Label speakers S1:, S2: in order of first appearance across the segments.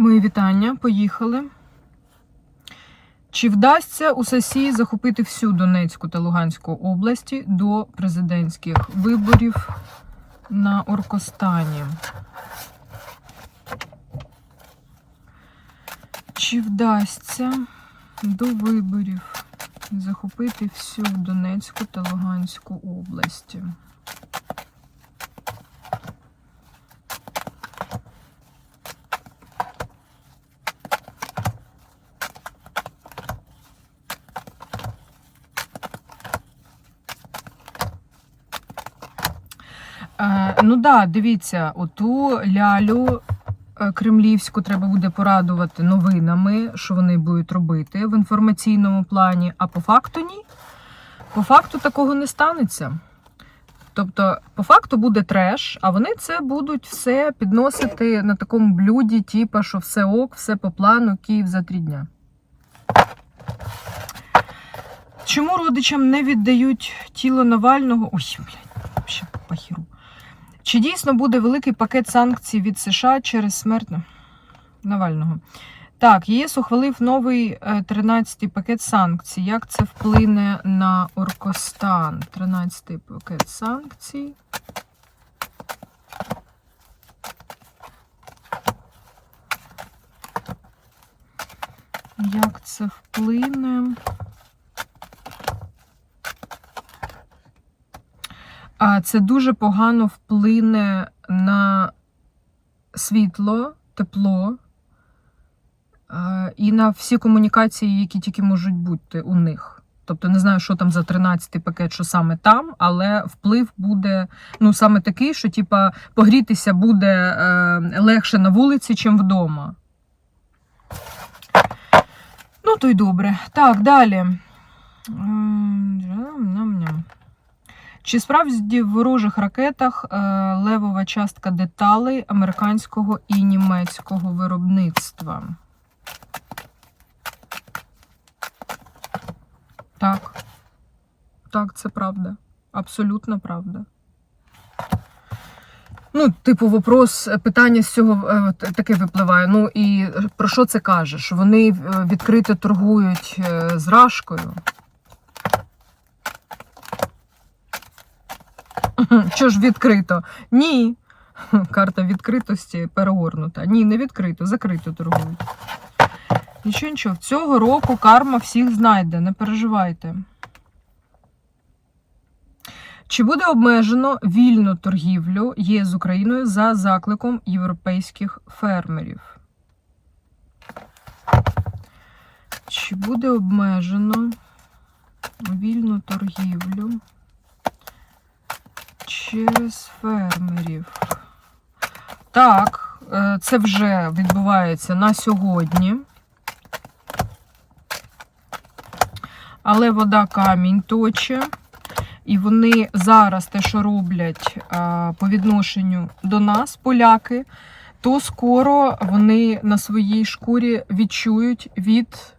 S1: Мої вітання, поїхали. Чи вдасться у САСі захопити всю Донецьку та Луганську області до президентських виборів на Оркостані? Чи вдасться до виборів захопити всю Донецьку та Луганську області? Е, ну да, дивіться, оту лялю е, кремлівську треба буде порадувати новинами, що вони будуть робити в інформаційному плані, а по факту ні. По факту такого не станеться. Тобто, по факту буде треш, а вони це будуть все підносити на такому блюді, типу, що все ок, все по плану, Київ за три дня. Чому родичам не віддають тіло Навального? Ой, блядь, ще по хіру. Чи дійсно буде великий пакет санкцій від США через смерть Навального? Так, ЄС ухвалив новий 13-й пакет санкцій. Як це вплине на Оркостан? 13-й пакет санкцій. Як це вплине? Це дуже погано вплине на світло, тепло е, і на всі комунікації, які тільки можуть бути у них. Тобто не знаю, що там за 13-й пакет, що саме там, але вплив буде ну саме такий, що типа погрітися буде е, легше на вулиці, чим вдома. Ну, то й добре. Так, далі. Чи справді в ворожих ракетах е, левова частка деталей американського і німецького виробництва? Так. Так, це правда. Абсолютно правда. Ну, типу, вопрос, е, питання з цього е, таке випливає. Ну і про що це каже? Що вони відкрито торгують з рашкою. Що ж відкрито? Ні. Карта відкритості перегорнута. Ні, не відкрито, закрито торгують. Нічого, нічого. Цього року карма всіх знайде, не переживайте. Чи буде обмежено вільну торгівлю ЄС з Україною за закликом європейських фермерів? Чи буде обмежено вільну торгівлю через фермерів? Так, е, це вже відбувається на сьогодні. Але вода камінь точе. І вони зараз те, що роблять а, по відношенню до нас, поляки, то скоро вони на своїй шкурі відчують від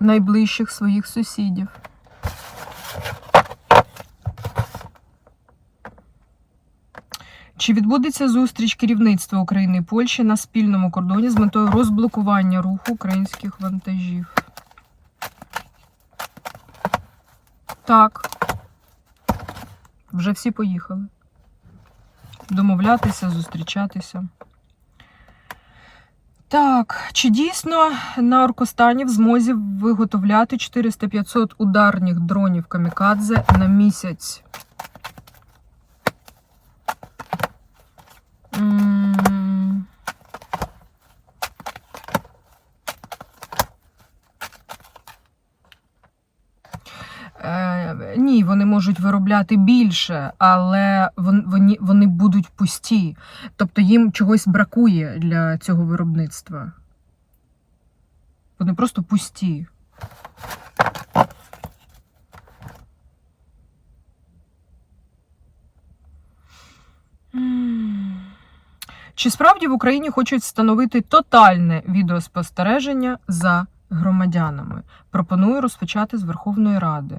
S1: найближчих своїх сусідів. Чи відбудеться зустріч керівництва України і Польщі на спільному кордоні з метою розблокування руху українських вантажів? Так. Вже всі поїхали. Домовлятися, зустрічатися. Так, чи дійсно на Оркостані в змозі виготовляти 400-500 ударних дронів камікадзе на місяць? Ні, вони можуть виробляти більше, але вони, вони будуть пусті. Тобто їм чогось бракує для цього виробництва. Вони просто пусті. Чи справді в Україні хочуть встановити тотальне відеоспостереження за громадянами? Пропоную розпочати з Верховної Ради.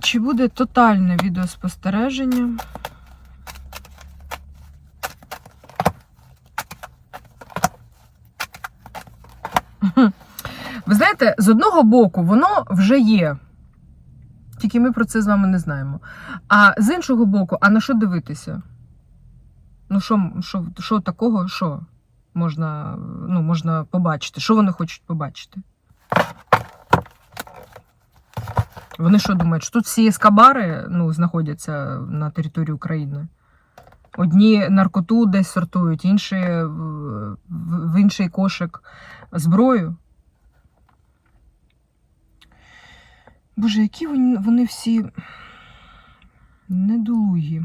S1: Чи буде тотальне відеоспостереження? Ви знаєте, з одного боку, воно вже є. Тільки ми про це з вами не знаємо. А з іншого боку, а на що дивитися? Ну, що що, що такого, що можна, ну, можна побачити? Що вони хочуть побачити? Вони що думають, що тут всі ескабари ну, знаходяться на території України? Одні наркоту десь сортують, інші в, інший кошик зброю. Боже, які вони всі недолугі.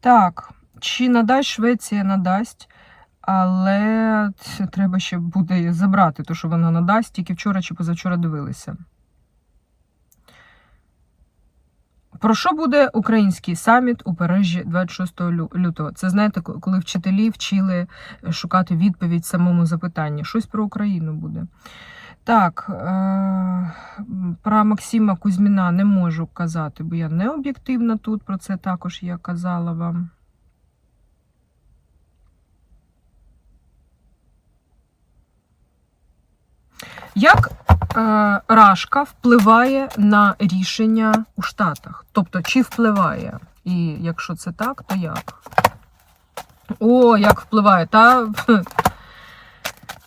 S1: Так, чи надасть Швеція надасть, але це треба ще буде забрати, то що вона надасть, тільки вчора чи позавчора дивилися. Про що буде український саміт у Парижі 26 лютого? Це знаєте, коли вчителі вчили шукати відповідь самому запитанні. Щось про Україну буде. Так, е- про Максима Кузьміна не можу казати, бо я не об'єктивна тут. Про це також я казала вам. Як е, Рашка впливає на рішення у Штатах? Тобто, чи впливає? І якщо це так, то як? О, як впливає? Та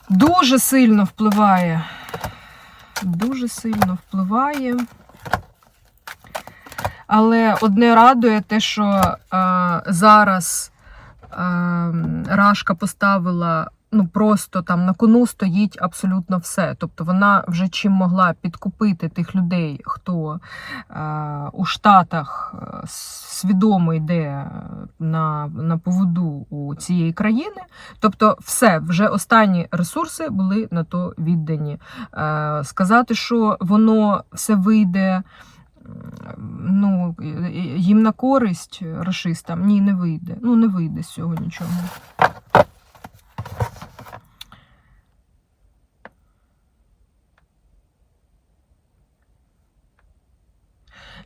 S1: дуже сильно впливає. Дуже сильно впливає. Але одне радує те, що е, зараз е, Рашка поставила ну просто там на кону стоїть абсолютно все. Тобто вона вже чим могла підкупити тих людей, хто е, у Штатах е, свідомо йде на, на поводу у цієї країни. Тобто, все, вже останні ресурси були на то віддані. Е, сказати, що воно все вийде. Ну, їм на користь расистам, ні, не вийде. Ну, не вийде з цього нічого.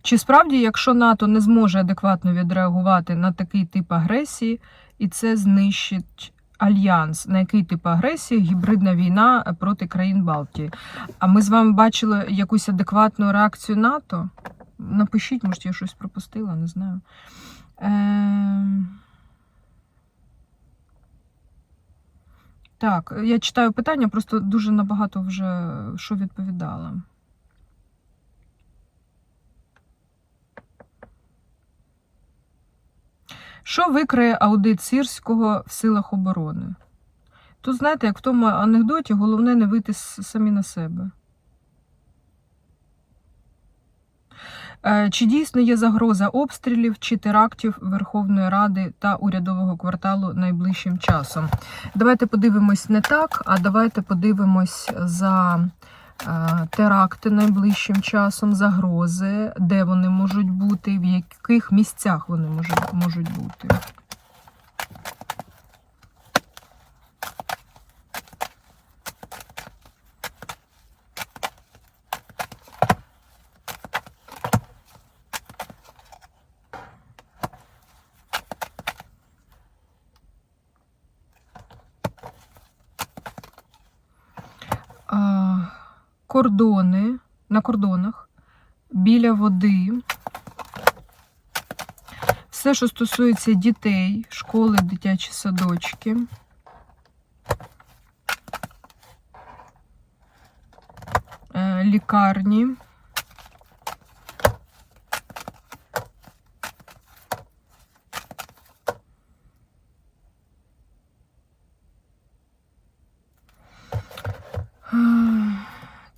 S1: Чи справді, якщо НАТО не зможе адекватно відреагувати на такий тип агресії, і це знищить альянс? На який тип агресії гібридна війна проти країн Балтії? А ми з вами бачили якусь адекватну реакцію НАТО? Напишіть, може, я щось пропустила, не знаю. Ем... Так, я читаю питання, просто дуже набагато вже що відповідала. Що викриє аудит Сірського в силах оборони? Тут, знаєте, як в тому анекдоті, головне не вийти самі на себе. Е, Чи дійсно є загроза обстрілів чи терактів Верховної Ради та урядового кварталу найближчим часом? Давайте подивимось не так, а давайте подивимось за теракти найближчим часом, загрози, де вони можуть бути, в яких місцях вони можуть, бути. Кордони на кордонах, біля води. Все, що стосується дітей, школи, дитячі садочки. Е, Лікарні.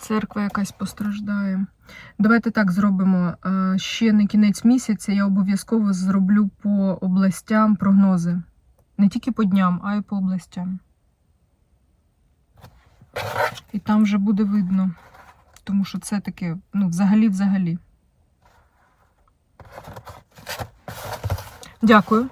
S1: Церква якась постраждає. Давайте так зробимо. Е, Ще на кінець місяця я обов'язково зроблю по областям прогнози. Не тільки по дням, а й по областям. І там вже буде видно. Тому що це таке, ну, взагалі-взагалі. Дякую.